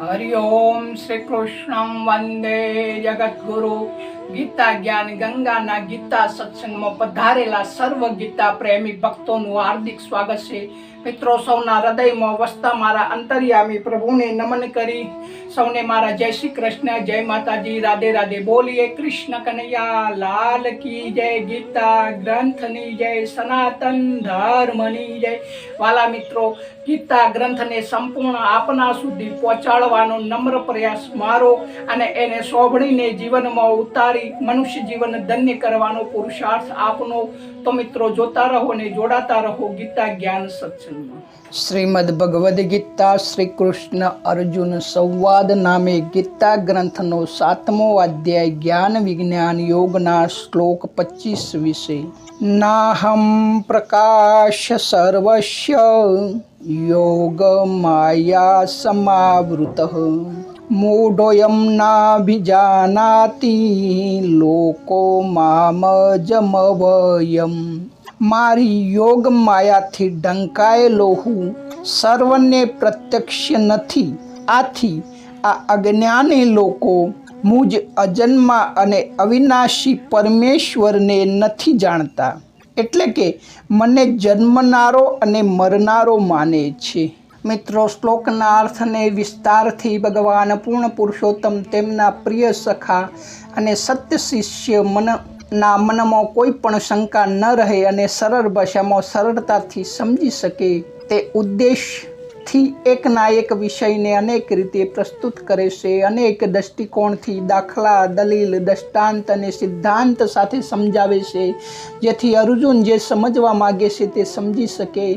હરિ ઓમ શ્રી કૃષ્ણ વંદે જગતગુરુ ગીતા જ્ઞાન, ગંગાના ગીતા, સત્સંગમાં પધારેલા સર્વ ગીતા પ્રેમી ભક્તોનું હાર્દિક સ્વાગત છે. મિત્રો, સૌના હૃદયમાં વસતા મારા અંતર્યામી પ્રભુને નમન કરી. સૌને મારા જય શ્રી કૃષ્ણ, જય માતાજી, રાધે રાધે બોલીએ. કૃષ્ણ કનૈયા, લાલ કી જય ગીતા, ગ્રંથની જય, સનાતન ધર્મની જય. વાલા મિત્રો, ગીતા ગ્રંથને સંપૂર્ણ આપના સુધી પહોંચાડવાનો નમ્ર પ્રયાસ મારો અને એને સોંભળીને જીવનમાં ઉતારી મનુષ્ય જીવન ધન્ય કરવાનો પુરુષાર્થ આપનો, તો મિત્રો જોતા રહો ને જોડાતા રહો ગીતા જ્ઞાન સત્સંગમાં. શ્રીમદ ભગવદ્ ગીતા શ્રી કૃષ્ણ અર્જુન સંવાદ નામે ગીતા ગ્રંથનો સાતમો અધ્યાય જ્ઞાન વિજ્ઞાન યોગના શ્લોક પચીસ વિશે. નાહમ પ્રકાશ સર્વસ્ય, યોગ માયા સમાવૃત. મૂઢોયમ નાભિજાનાતિ લોકો મામજમવયમ મારી યોગ માયાથી ઢંકાયેલો હું સર્વને પ્રત્યક્ષ નથી આથી આ અજ્ઞાની લોકો મુજ અજન્મા અને અવિનાશી પરમેશ્વરને નથી જાણતા એટલે કે મને જન્મનારો અને મરનારો માને છે મિત્રો, શ્લોકના અર્થને વિસ્તારથી ભગવાન પૂર્ણ પુરુષોત્તમ તેમના પ્રિય સખા અને સત્ય શિષ્ય મન ના મનમાં કોઈ પણ શંકા ન રહે અને સરળ ભાષામાં સરળતાથી સમજી શકે, તે ઉદ્દેશથી એકના એક વિષયને અનેક રીતે પ્રસ્તુત કરે છે. અનેક દૃષ્ટિકોણથી દાખલા, દલીલ દૃષ્ટાંત અને સિદ્ધાંત સાથે સમજાવે છે. જેથી અર્જુન જે સમજવા માગે છે તે સમજી શકે.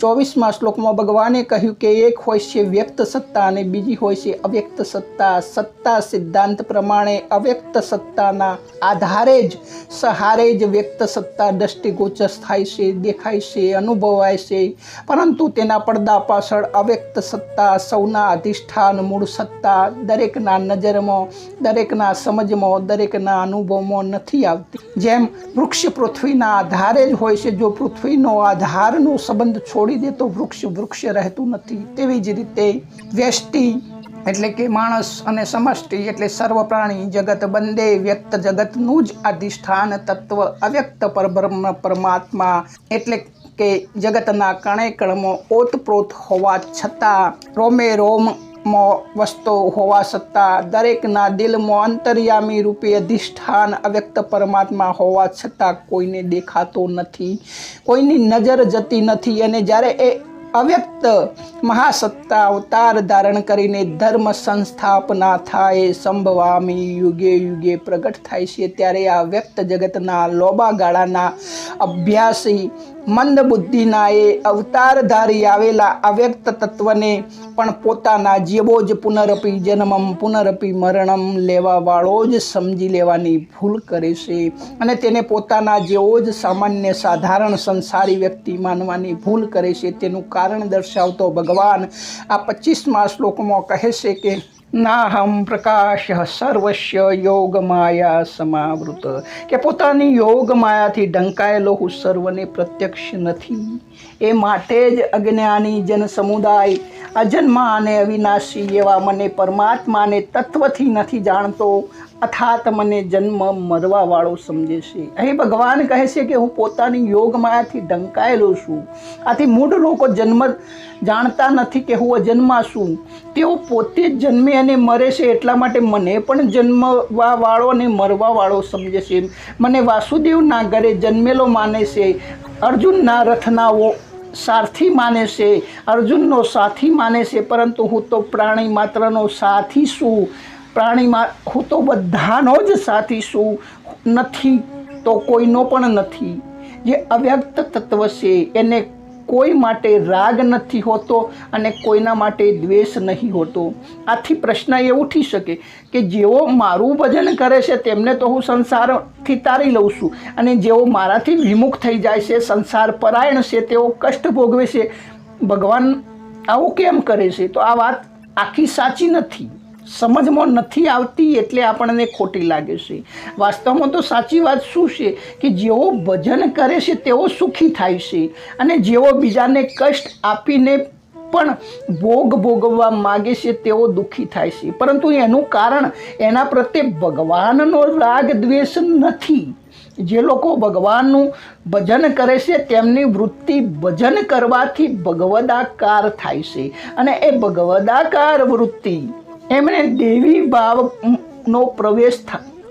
ચોવીસમાં શ્લોકમાં ભગવાને કહ્યું કે એક હોય છે વ્યક્ત સત્તા અને બીજી હોય છે અવ્યક્ત સત્તા. સત્તા સિદ્ધાંત પ્રમાણે અવ્યક્ત સત્તાના આધારે જ સહારે જ વ્યક્ત સત્તા દ્રષ્ટિગોચર થાય છે, દેખાય છે, અનુભવાય છે. પરંતુ તેના પડદા પાછળ અવ્યક્ત સત્તા સૌના અધિષ્ઠાન, મૂળ સત્તા દરેકના નજરમાં, દરેકના સમજમાં, દરેકના અનુભવમાં નથી આવતી. જેમ વૃક્ષ પૃથ્વીના આધારે જ હોય છે, જો પૃથ્વીનો આધારનો સંબંધ છોડી દે તો વૃક્ષ વૃક્ષ રહેતું નથી. તેવી જ રીતે વ્યષ્ટિ એટલે કે માણસ અને સમષ્ટિ એટલે સર્વ પ્રાણી જગત બંદે વ્યક્ત જગતનું જ અધિષ્ઠાન તત્વ અવ્યક્ત પરબ્રહ્મ પરમાત્મા એટલે કે જગતના કણે કણમાં ઓતપ્રોત હોવા છતાં રોમે રોમ વસ્તુ હોવા છતાં દરેકના દિલમાં અંતર્યામી રૂપે અધિષ્ઠાન અવ્યક્ત પરમાત્મા હોવા છતાં કોઈને દેખાતો નથી, કોઈની નજર જતી નથી. અને જ્યારે એ અવ્યક્ત મહાસત્તા અવતાર ધારણ કરીને ધર્મ સંસ્થાપના થાય, સંભવામી યુગે યુગે પ્રગટ થાય છે, ત્યારે આ વ્યક્ત જગતના લોબા ગાળાના અભ્યાસી મંદ બુદ્ધિના એ અવતાર ધારી આવેલા અવ્યક્ત તત્વને પણ પોતાના જેવો જ પુનરપી જન્મમ, પુનરપી મરણમ લેવાવાળો જ સમજી લેવાની ભૂલ કરે છે. અને તેને પોતાના જેવો જ સામાન્ય સાધારણ સંસારી વ્યક્તિ માનવાની ભૂલ કરે છે. તેનું કારણ દર્શાવતો ભગવાન આ પચીસમા શ્લોકમાં કહે છે કે નાહમ પ્રકાશ સર્વસ્ય યોગ માયા સમાવૃત. કે પોતાની યોગ માયાથી ઢંકાયેલો હું સર્વને પ્રત્યક્ષ નથી. એ માટે જ અજ્ઞાની જન સમુદાય અજન્મા અને અવિનાશી એવા મને પરમાત્માને તત્વથી નથી જાણતો. અર્થાત મને જન્મ મરવાવાળો સમજે છે. અહીં ભગવાન કહે છે કે હું પોતાની યોગ માયાથી ઢંકાયેલો છું. આથી મૂળ લોકો જન્મ જાણતા નથી કે હું અજન્મા છું. તેઓ પોતે જ જન્મે અને મરે છે એટલા માટે મને પણ જન્મવાવાળો અને મરવાવાળો સમજે છે. મને વાસુદેવના ઘરે જન્મેલો માને છે. અર્જુનના રથનાઓ સારથી માને છે. અર્જુનનો સાથી માને છે, પરંતુ હું તો પ્રાણી માત્રનો સાથી છું. પ્રાણીમાં હું તો બધાનો જ સાથી છું. નથી તો કોઈનો પણ નથી. જે અવ્યક્ત તત્વ છે, એને કોઈ માટે રાગ નથી હોતો અને કોઈના માટે દ્વેષ નહીં હોતો. આથી પ્રશ્ન એ ઉઠી શકે કે જેઓ મારું ભજન કરે છે, તેમને તો હું સંસારથી તારી લઉં છું. અને જેઓ મારાથી વિમુખ થઈ જાય છે, સંસાર પરાયણ છે, તેઓ કષ્ટ ભોગવે છે. ભગવાન આવું કેમ કરે છે? તો આ વાત આખી સાચી નથી. સમજમાં નથી આવતી એટલે આપણને ખોટી લાગે છે. વાસ્તવમાં તો સાચી વાત શું છે કે જેઓ ભજન કરે છે તેઓ સુખી થાય છે અને જેઓ બીજાને કષ્ટ આપીને પણ ભોગ ભોગવવા માગે છે તેઓ દુઃખી થાય છે. પરંતુ એનું કારણ એના પ્રત્યે ભગવાનનો રાગ દ્વેષ નથી. જે લોકો ભગવાનનું ભજન કરે છે તેમની વૃત્તિ ભજન કરવાથી ભગવદાકાર થાય છે અને એ ભગવદાકાર વૃત્તિ એમણે દેવી ભાવનો પ્રવેશ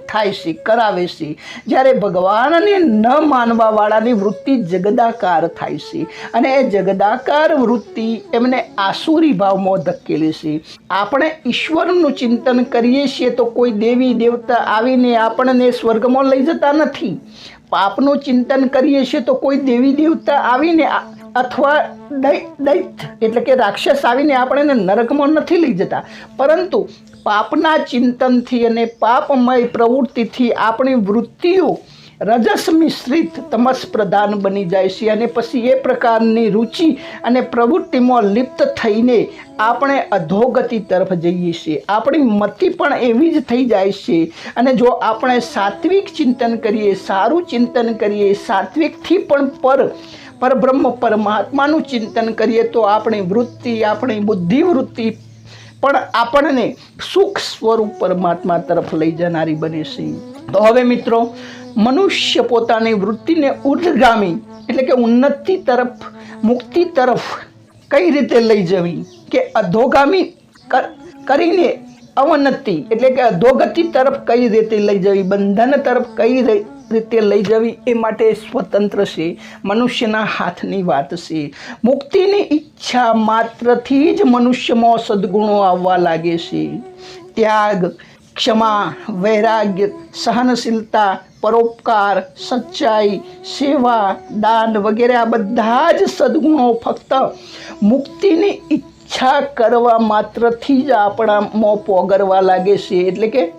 થાય છે, કરાવે છે. જ્યારે ભગવાનને ન માનવાવાળાની વૃત્તિ જગદાકાર થાય છે અને એ જગદાકાર વૃત્તિ એમને આસુરી ભાવમાં ધકેલે છે. આપણે ઈશ્વરનું ચિંતન કરીએ છીએ તો કોઈ દેવી દેવતા આવીને આપણને સ્વર્ગમાં લઈ જતા નથી. પાપનું ચિંતન કરીએ છીએ તો કોઈ દેવી દેવતા આવીને આ- અથવા દૈત એટલે કે રાક્ષસ આવીને આપણને નરકમાં નથી લઈ જતા. પરંતુ પાપના ચિંતનથી અને પાપમય પ્રવૃત્તિથી આપણી વૃત્તિઓ રજસ મિશ્રિત તમસ પ્રધાન બની જાય છે અને પછી એ પ્રકારની રુચિ અને પ્રવૃત્તિમાં લિપ્ત થઈને આપણે અધોગતિ તરફ જઈએ છીએ. આપણી મતિ પણ એવી જ થઈ જાય છે અને જો આપણે સાત્વિક ચિંતન કરીએ, સારું ચિંતન કરીએ, સાત્વિકથી પણ પર પરબ્રહ્મ પરમાત્માનું ચિંતન કરીએ તો આપણી વૃત્તિ, આપણી બુદ્ધિવૃત્તિ પણ આપણને સુખ સ્વરૂપ પરમાત્મા તરફ લઈ જનારી બને છે. તો હવે મિત્રો, મનુષ્ય પોતાની વૃત્તિને ઉર્ધગામી, એટલે કે ઉન્નતિ તરફ, મુક્તિ તરફ કઈ રીતે લઈ જવી? કે અધોગામી કર- કરીને અવનતિ, એટલે કે અધોગતિ તરફ કઈ રીતે લઈ જવી? બંધન તરફ કઈ રીતે લઈ જવી એ માટે સ્વતંત્ર છે. મનુષ્યના હાથની વાત છે. મુક્તિની ઈચ્છા માત્રથી જ મનુષ્યમાં સદગુણો આવવા લાગે છે. ત્યાગ, ક્ષમા, વૈરાગ્ય, સહનશીલતા, પરોપકાર, સચ્ચાઈ, સેવા, દાન વગેરે આ બધા જ સદગુણો ફક્ત મુક્તિની ઈચ્છા કરવા માત્રથી જ આપણામાં પોગરવા લાગે છે. એટલે કે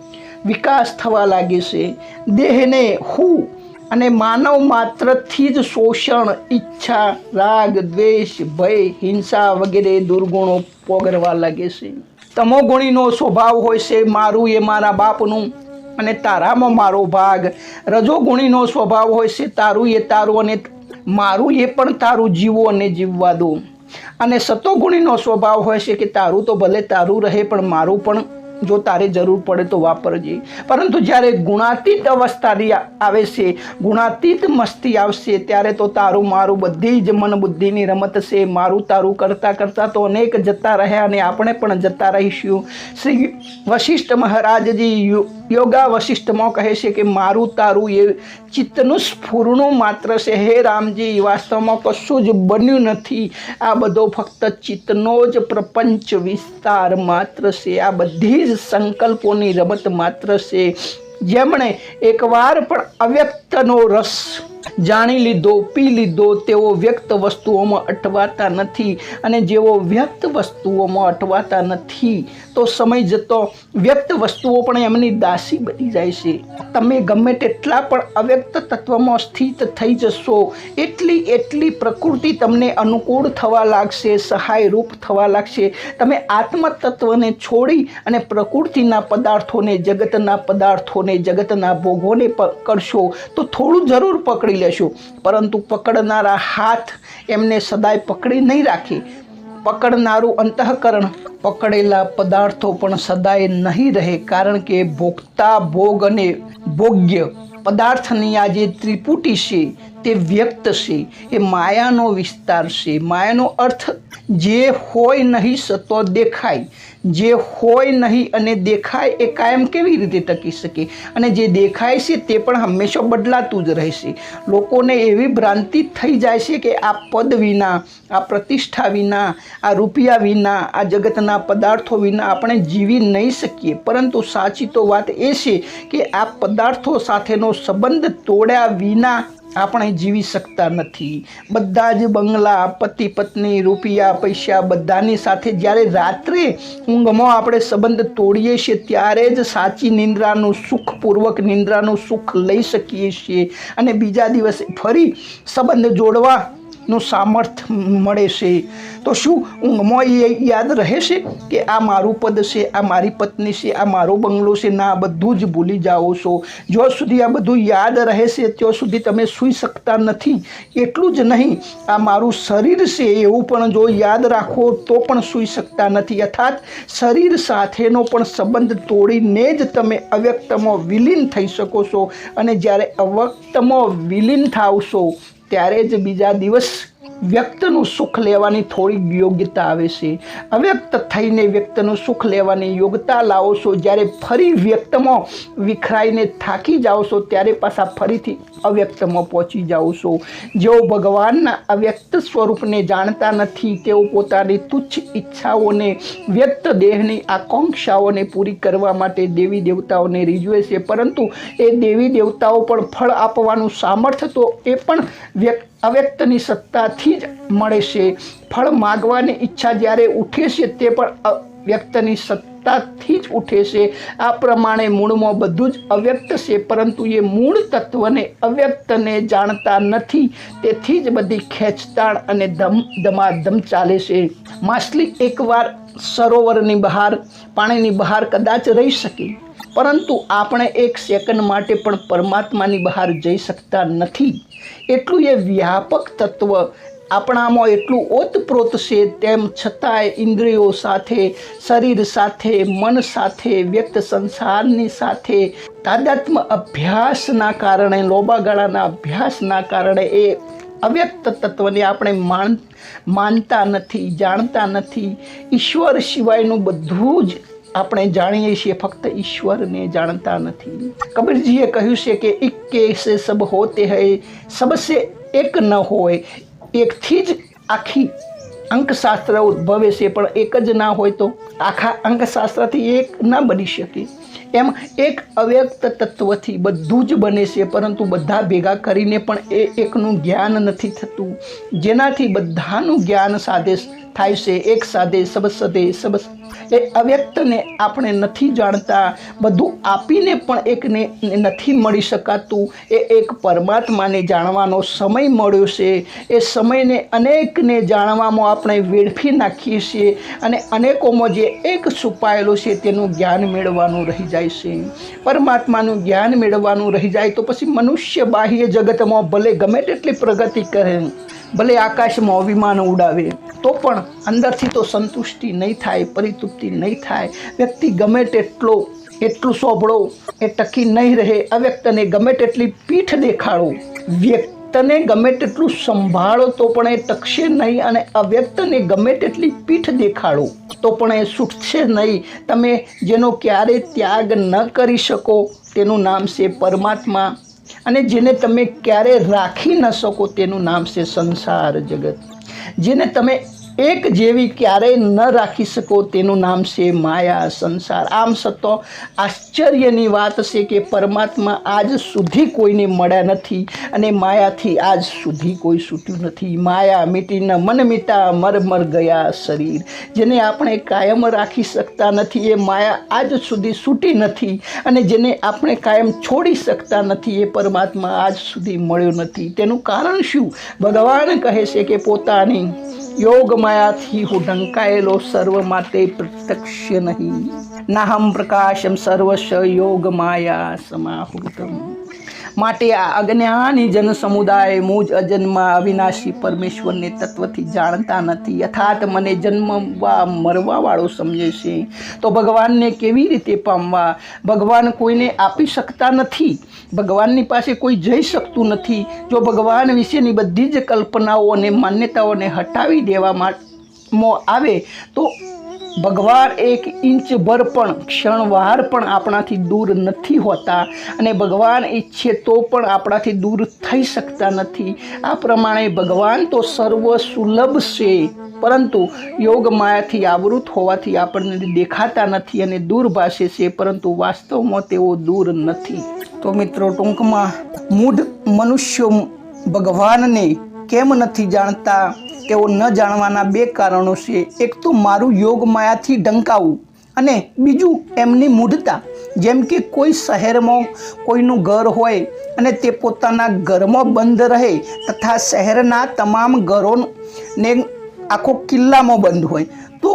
વિકાસ થવા લાગે છે. દેહને હું અને માનવ માત્રથી જ શોષણ, ઈચ્છા, રાગ, દ્વેષ, ભય, હિંસા વગેરે દુર્ગુણો પોગરવા લાગે છે. તમોગુણીનો સ્વભાવ હોય છે, મારું એ મારા બાપનું અને તારામાં મારો ભાગ. રજોગુણીનો સ્વભાવ હોય છે, તારું એ તારું અને મારું એ પણ તારું જીવો અને જીવવા દો. અને સતોગુણીનો સ્વભાવ હોય છે કે તારું તો ભલે તારું રહે પણ મારું પણ જો તારે જરૂર પડે તો વાપરજે. પરંતુ જ્યારે ગુણાતીત અવસ્થાની આ- આવે છે, ગુણાતીત મસ્તી આવશે, ત્યારે તો તારું મારું બધી જ મન બુદ્ધિની રમત છે. મારું તારું કરતાં કરતાં તો અનેક જતા રહ્યા અને આપણે પણ જતા રહીશું. શ્રી વશિષ્ઠ મહારાજજી યોગા વશિષ્ઠમાં કહે છે કે મારું તારું એ ચિત્તનું સ્ફૂર્ણું માત્ર છે. હે રામજી, વાસ્તવમાં કશું જ બન્યું નથી. આ બધો ફક્ત ચિત્તનો જ પ્રપંચ વિસ્તાર માત્ર છે. આ બધી જ સંકલ્પોની રમત માત્ર છે. જેમણે એકવાર પણ અવ્યક્તનો રસ જાણી લીધો, પી લીધો, તેઓ વ્યક્ત વસ્તુઓમાં અટવાતા નથી અને જેઓ વ્યક્ત વસ્તુઓમાં અટવાતા નથી, તો સમય જતો વ્યક્ત વસ્તુઓ પણ એમની દાસી બની જાય છે. તમે ગમે તેટલા પણ અવ્યક્ત તત્વમાં સ્થિત થઈ જશો, એટલી એટલી પ્રકૃતિ તમને અનુકૂળ થવા લાગશે, સહાયરૂપ થવા લાગશે. તમે આત્મ તત્વને છોડી અને પ્રકૃતિના પદાર્થોને જગતના પદાર્થોને, જગતના ભોગોને પકડશો તો થોડું જરૂર પકડી લેશો. પરંતુ પકડનારા હાથ એમને સદાય પકડી નહીં રાખે. પકડનારું અંતઃકરણ પકડેલા પદાર્થો પણ સદાય નહીં રહે, કારણ કે ભોગતા ભોગ અને ભોગ્ય પદાર્થની આ જે ત્રિપુટી છે, તે વ્યક્ત છે. એ માયાનો વિસ્તાર છે. માયાનો અર્થ જે હોય નહીં, સતો દેખાય. જે હોય નહીં અને દેખાય એ કાયમ કેવી રીતે ટકી શકે? અને જે દેખાય છે તે પણ હંમેશા બદલાતું જ રહેશે. લોકોને એવી ભ્રાંતિ થઈ જાય છે કે આ પદ વિના, આ પ્રતિષ્ઠા વિના, આ રૂપિયા વિના, આ જગતના પદાર્થો વિના આપણે જીવી નહીં શકીએ. પરંતુ સાચી તો વાત એ છે કે આ પદાર્થો સાથેનો સંબંધ તોડ્યા વિના આપણે જીવી શકતા નથી. બધા જ બંગલા, પતિ, પત્ની, રૂપિયા, પૈસા બધાની સાથે જ્યારે રાત્રે ઊંઘમાં આપણે સંબંધ તોડીએ છીએ, ત્યારે જ સાચી નિંદ્રાનું સુખપૂર્વક નિંદ્રાનું સુખ લઈ શકીએ છીએ. અને બીજા દિવસે ફરી સંબંધ જોડવા નું સામર્થ્ય મળે છે. તો શું ઊંઘમાં એ યાદ રહે છે કે આ મારું પદ છે, આ મારી પત્ની છે, આ મારો બંગલો છે? ના બધું જ ભૂલી જાઓ છો. જ્યાં સુધી આ બધું યાદ રહે છે, ત્યાં સુધી તમે સૂઈ શકતા નથી. એટલું જ નહીં, આ મારું શરીર છે એવું પણ જો યાદ રાખો તો પણ સૂઈ શકતા નથી. અર્થાત, શરીર સાથેનો પણ સંબંધ તોડીને જ તમે અવ્યક્તમાં વિલીન થઈ શકો છો. અને જ્યારે અવ્યક્તમાં વિલીન થાવશો ત્યારે જ બીજા દિવસ વ્યક્તનું સુખ લેવાની થોડીક યોગ્યતા આવે છે. અવ્યક્ત થઈને વ્યક્તનું સુખ લેવાની યોગ્યતા લાવો છો. જ્યારે ફરી વ્યક્તમાં વિખરાઈને થાકી જાઓ છો, ત્યારે પાછા ફરીથી અવ્યક્તમાં પહોંચી જાઓ છો. જેઓ ભગવાનના અવ્યક્ત સ્વરૂપને જાણતા નથી, તેઓ પોતાની તુચ્છ ઈચ્છાઓને, વ્યક્ત દેહની આકાંક્ષાઓને પૂરી કરવા માટે દેવી દેવતાઓને રીઝવે છે. પરંતુ એ દેવી દેવતાઓ પણ ફળ આપવાનું સામર્થ્ય તો એ પણ વ્યક્ત અવ્યક્તની સત્તાથી જ મળે છે. ફળ માગવાની ઈચ્છા જ્યારે ઉઠે છે, તે પણ વ્યક્તની સત્તાથી જ ઉઠે છે. આ પ્રમાણે મૂળમાં બધું જ અવ્યક્ત છે, પરંતુ એ મૂળ તત્વને અવ્યક્તને જાણતા નથી. તેથી જ બધી ખેંચતાણ અને ધમ ધમાધમ ચાલે છે. માછલી એકવાર સરોવરની બહાર પાણીની બહાર કદાચ રહી શકે. પરંતુ આપણે એક સેકન્ડ માટે પણ પરમાત્માની બહાર જઈ શકતા નથી. એટલું એ વ્યાપક તત્વ આપણામાં એટલું ઓતપ્રોત છે, તેમ છતાંય ઇન્દ્રિયો સાથે, શરીર સાથે, મન સાથે, વ્યક્ત સંસારની સાથે, તાદાત્મ અભ્યાસના કારણે, લોબાગાળાના અભ્યાસના કારણે એ અવ્યક્ત તત્વને આપણે માન, માનતા નથી, જાણતા નથી. ઈશ્વર સિવાયનું બધું જ આપણે જાણીએ છીએ ફક્ત ઈશ્વરને જાણતા નથી. કબીરજીએ કહ્યું છે કે એક કે સે સબ હોતે હૈ સબસે એક ન હોય, એકથી જ આખી અંકશાસ્ત્ર ઉદ્ભવે છે, પણ એક જ ના હોય તો આખા અંકશાસ્ત્રથી એક ના બની શકે. એમ એક અવ્યક્ત તત્વથી બધું જ બને છે, પરંતુ બધા ભેગા કરીને પણ એ એકનું જ્ઞાન નથી થતું. જેનાથી બધાનું જ્ઞાન સાધે થાય છે, એક સાધે સબસદે સબસ એ અવ્યક્તને આપણે નથી જાણતા. બધું આપીને પણ એકને નથી મળી શકાતું. એ એક પરમાત્માને જાણવાનો સમય મળ્યો છે. એ સમયને અનેકને જાણવામાં આપણે વેડફી નાખીએ છીએ અને અનેકોમાં જે એક છુપાયેલો છે તેનું જ્ઞાન મેળવવાનું રહી જાય છે. પરમાત્માનું જ્ઞાન મેળવવાનું રહી જાય તો પછી મનુષ્ય બાહ્ય જગતમાં ભલે ગમે તેટલી પ્રગતિ કરે ભલે આકાશમાં વિમાન ઉડાવે, તો પણ અંદરથી તો સંતુષ્ટિ નહીં થાય, પરિતૃપ્તિ નહીં થાય. વ્યક્તિ ગમે તેટલો, એટલું સોંભળો, એ ટકી નહીં રહે. અવ્યક્તને ગમે તેટલી પીઠ દેખાડો. વ્યક્તને ગમે તેટલું સંભાળો, તો પણ એ ટકશે નહીં અને અવ્યક્તને ગમે તેટલી પીઠ દેખાડો, તો પણ એ છૂટશે નહીં. તમે જેનો ક્યારે ત્યાગ ન કરી શકો, તેનું નામ છે પરમાત્મા. અને જેને તમે ક્યારે રાખી ન શકો તેનું નામ છે સંસાર જગત. જેને તમે એક જેવી ક્યારેય ન રાખી શકો તેનું નામ છે માયા સંસાર. આમ છતાં આશ્ચર્યની વાત છે કે પરમાત્મા આજ સુધી કોઈને મળ્યા નથી અને માયાથી આજ સુધી કોઈ છૂટ્યું નથી. માયા મીટીને મન મીટા મર મર ગયા શરીર. જેને આપણે કાયમ રાખી શકતા નથી એ માયા આજ સુધી છૂટી નથી અને જેને આપણે કાયમ છોડી શકતા નથી એ પરમાત્મા આજ સુધી મળ્યો નથી. તેનું કારણ શું? ભગવાન કહે છે કે પોતાની યોગ માયાથી હું ઢંકાયેલો સર્વ માટે પ્રત્યક્ષ નહીં. નાહમ પ્રકાશમ સર્વશ યોગ માયા સમાહૃતમ. માટે આ અજ્ઞાની જન સમુદાય મુજ અજન્મા અવિનાશી પરમેશ્વરને તત્વથી જાણતા નથી. યથાર્થ મને જન્મવા મરવાવાળો સમજે છે. તો ભગવાનને કેવી રીતે પામવા? ભગવાન કોઈને આપી શકતા નથી. ભગવાનની પાસે કોઈ જઈ શકતું નથી. જો ભગવાન વિશેની બધી જ કલ્પનાઓ અને માન્યતાઓને હટાવી દેવામાં આવે, તો ભગવાન એક ઇંચ ભર પણ ક્ષણવાર પણ આપણાથી દૂર નથી હોતા અને ભગવાન ઈચ્છે તો પણ આપણાથી દૂર થઈ શકતા નથી. આ પ્રમાણે ભગવાન તો સર્વ સુલભ છે, પરંતુ યોગ માયાથી આવૃત હોવાથી આપણને દેખાતા નથી અને દૂર ભાષે છે, પરંતુ વાસ્તવમાં તેઓ દૂર નથી. તો મિત્રો, ટૂંકમાં મૂઢ મનુષ્યો ભગવાનને કેમ નથી જાણતા? તેઓ ન જાણવાના બે કારણો છે. એક તો મારું યોગ માયાથી ઢંકાવું અને બીજું એમની મૂઢતા. જેમ કે કોઈ શહેરમાં કોઈનું ઘર હોય અને તે પોતાના ઘરમાં બંધ રહે તથા શહેરના તમામ ઘરોને આખો કિલ્લામાં બંધ હોય. તો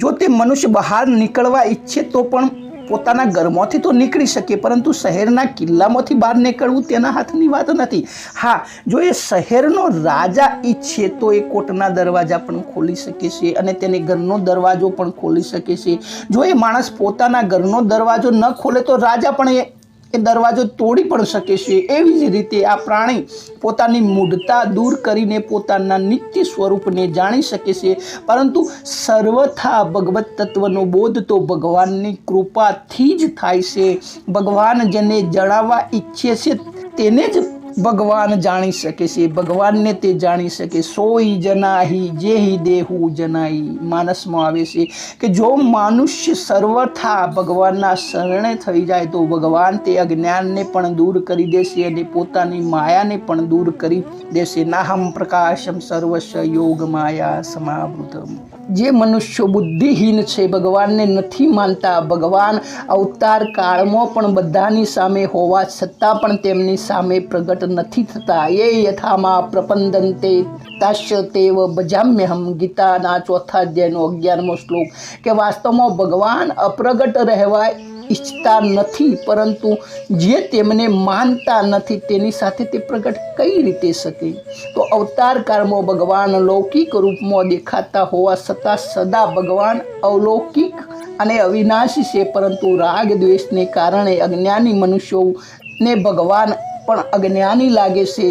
જો તે મનુષ્ય બહાર નીકળવા ઈચ્છે તો પણ પોતાના ઘરમાંથી તો નીકળી શકે પરંતુ શહેરના કિલ્લામાંથી બહાર નીકળવું તેના હાથની વાત નથી. હા, જો એ શહેરનો રાજા ઈચ્છે તો એ કોટના દરવાજા પણ ખોલી શકે છે અને તેને ઘરનો દરવાજો પણ ખોલી શકે છે. જો એ માણસ પોતાના ઘરનો દરવાજો ન ખોલે તો રાજા પણ એ એ દરવાજો તોડી પણ શકે છે. એવી જ રીતે આ પ્રાણી પોતાની મૂઢતા દૂર કરીને પોતાના નિત્ય સ્વરૂપને જાણી શકે છે. પરંતુ સર્વથા ભગવત તત્વનો બોધ તો ભગવાનની કૃપાથી જ થાય છે. ભગવાન જેને જણાવવા ઈચ્છે છે તેને જ ભગવાન જાણી શકે છે, ભગવાનને તે જાણી શકે. સોઈ જનાહી, જેહી દેહુ જનાઈ માનસમાં આવે છે કે જો મનુષ્ય સર્વથા ભગવાનના શરણે થઈ જાય તો ભગવાન તે અજ્ઞાનને પણ દૂર કરી દેશે અને પોતાની માયાને પણ દૂર કરી દેશે. નાહમ પ્રકાશમ સર્વસ્વ યોગ માયા સમાવૃતમ. જે મનુષ્યો બુદ્ધિહીન છે, ભગવાનને નથી માનતા. ભગવાન અવતાર કાળમાં પણ બધાની સામે હોવા છતાં પણ તેમની સામે પ્રગટ નથી થતા એ યથામાં પ્રપંદંતે તાશ્ય તેવ ભજામ્યહમ ગીતાના ચોથા અધ્યાયનો અગિયારમો શ્લોક કે વાસ્તવમાં ભગવાન અપ્રગટ રહેવા ઈચ્છતા નથી પરંતુ જે તેમને માનતા નથી તેની સાથે તે પ્રગટ કઈ રીતે શકે તો અવતાર કાળમાં ભગવાન લૌકિક રૂપમાં દેખાતા હોવા છતાં સદા ભગવાન અવલૌકિક અને અવિનાશી છે પરંતુ રાગ દ્વેષને કારણે અજ્ઞાની મનુષ્યોને ભગવાન પણ અજ્ઞાની લાગે છે.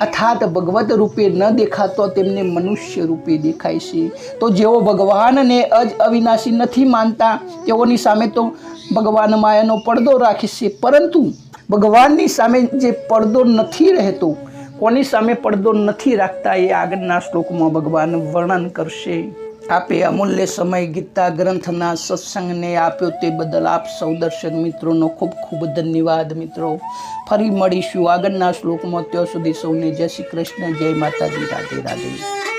અર્થાત ભગવત રૂપે ન દેખાતો તેમને મનુષ્ય રૂપે દેખાય છે. તો જેઓ ભગવાનને અજ અવિનાશી નથી માનતા, તેઓની સામે તો ભગવાન માયાનો પડદો રાખે છે. પરંતુ ભગવાનની સામે જે પડદો નથી રહેતો, કોની સામે પડદો નથી રાખતા એ આગળના શ્લોકમાં ભગવાન વર્ણન કરશે. આપે અમૂલ્ય સમય ગીતા ગ્રંથના સત્સંગને આપ્યો તે બદલ આપ સૌ દર્શક મિત્રોનો ખૂબ ખૂબ ધન્યવાદ મિત્રો. ફરી મળીશું આગળના શ્લોકમાં ત્યાં સુધી સૌને જય શ્રી કૃષ્ણ, જય માતાજી, રાધે રાધે.